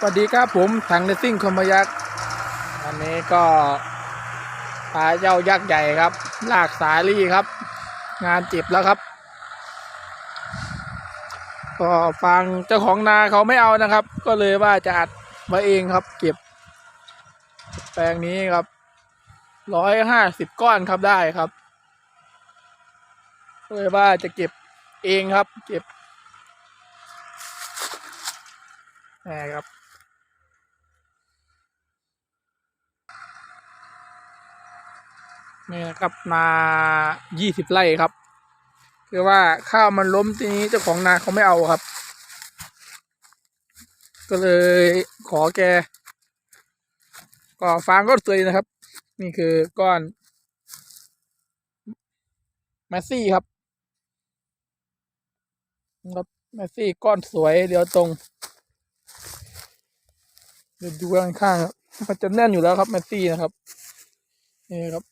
สวัสดีครับผมถังเนซิ่งคอมยักษ์วันนี้ก็ปลาเจ้ายักษ์ใหญ่ครับ ลากสาลี่ครับ งานเจ็บแล้วครับ ก็ฟังเจ้าของนาเขาไม่เอานะครับ ก็เลยว่าจะอัดมาเองครับ เก็บ แปลงนี้ครับร้อยห้าสิบก้อนครับได้ครับก็เลยว่าจะเก็บเองครับ เก็บแหมครับ นี่นะครับนายี่สิบไร่ครับ คือว่าข้าวมันล้มทีนี้เจ้าของนาเขาไม่เอาครับ ก็เลยขอแกก็ฟางก็สวยนะครับ นี่คือก้อนแมสซี่ครับครับแมสซี่ก้อนสวยเดี๋ยวตรง เดี๋ยวดูด้านข้างครับมันจะแน่นอยู่แล้วครับแมสซี่นะครับนี่ครับ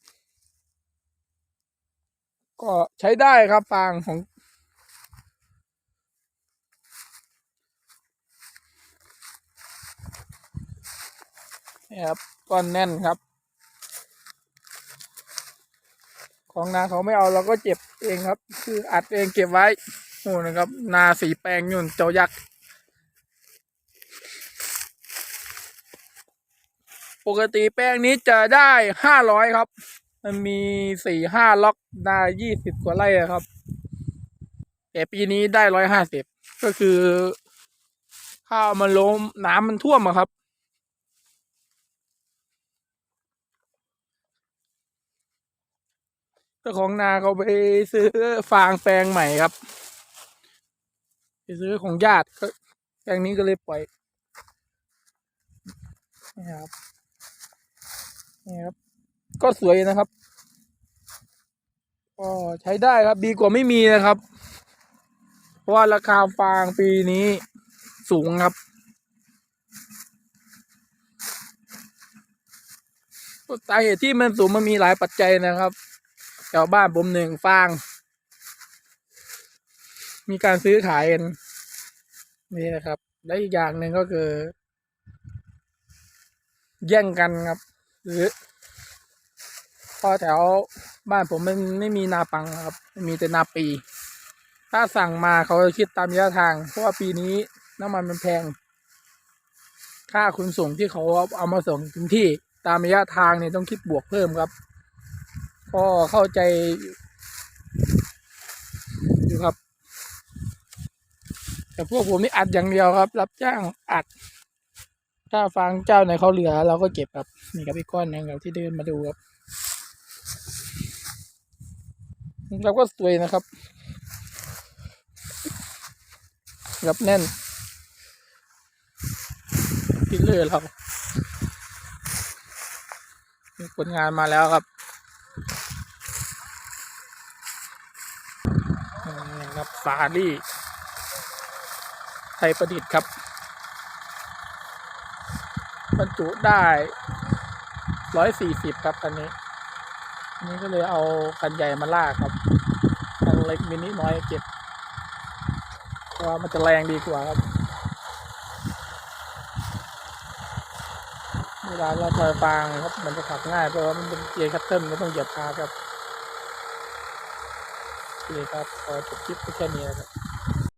ก็ใช้ได้ครับฟางของ นี่ครับก้อนแน่นครับ ของนาเขาไม่เอาเราก็เจ็บเองครับ คืออัดเองเก็บไว้โอ้นะครับ นาสีแปลงยุ่นเจ้ายักษ์ปกติแป้งนี้จะได้ห้าร้อยครับ มันมีสี่ห้าล็อกได้ยี่สิบกว่าไร่อะครับ แต่ปีนี้ได้ร้อยห้าสิบก็คือ ข้าวมันล้มน้ำมันท่วมอะครับ เจ้าของนาเขาไปซื้อฟางแปลงใหม่ครับ ไปซื้อของญาติก็แปลงนี้ก็เลยปล่อยนี่ครับนี่ครับ ก็สวยนะครับก็ใช้ได้ครับดีกว่าไม่มีนะครับ เพราะว่าราคาฟางปีนี้สูงครับสาเหตุที่มันสูงมันมีหลายปัจจัยนะครับแถวบ้านผมหนึ่งฟาง มีการซื้อขายกันนี่นะครับ และอีกอย่างหนึ่งก็คือ แย่งกันครับ หรือ พอแถวบ้านผมมันไม่มีนาปังครับมีแต่นาปี ถ้าสั่งมาเขาจะคิดตามระยะทาง เพราะว่าปีนี้น้ำมันมันแพง ค่าขนส่งที่เขาเอามาส่งถึงที่ตามระยะทางเนี่ยต้องคิดบวกเพิ่มครับ ก็เข้าใจอยู่ครับ แต่พวกผมนี่อัดอย่างเดียวครับ รับจ้างอัด ถ้าฟังเจ้าไหนเขาเหลือเราก็เก็บครับนี่ครับพี่ก้อนหนึงครับที่เดินมาดูครับ เราก็สวยนะครับรับแน่นพิเลอร์เราผลงานมาแล้วครับนี่ครับฟารี่ไทยประดิษฐ์ครับ บรรจุได้ร้อยสี่สิบครับคันนี้ นี้ก็เลยเอาคันใหญ่มาลากครับคันเล็กมินิน้อยเก็บเพราะมันจะแรงดีกว่าครับ เวลาเราถอยฟางครับ มันจะขับง่ายเพราะว่ามันเป็นเกียร์คัตเทิลไม่ต้องเหยียบคาครับโอเคครับขอจบคลิปไปแค่นี้ครับ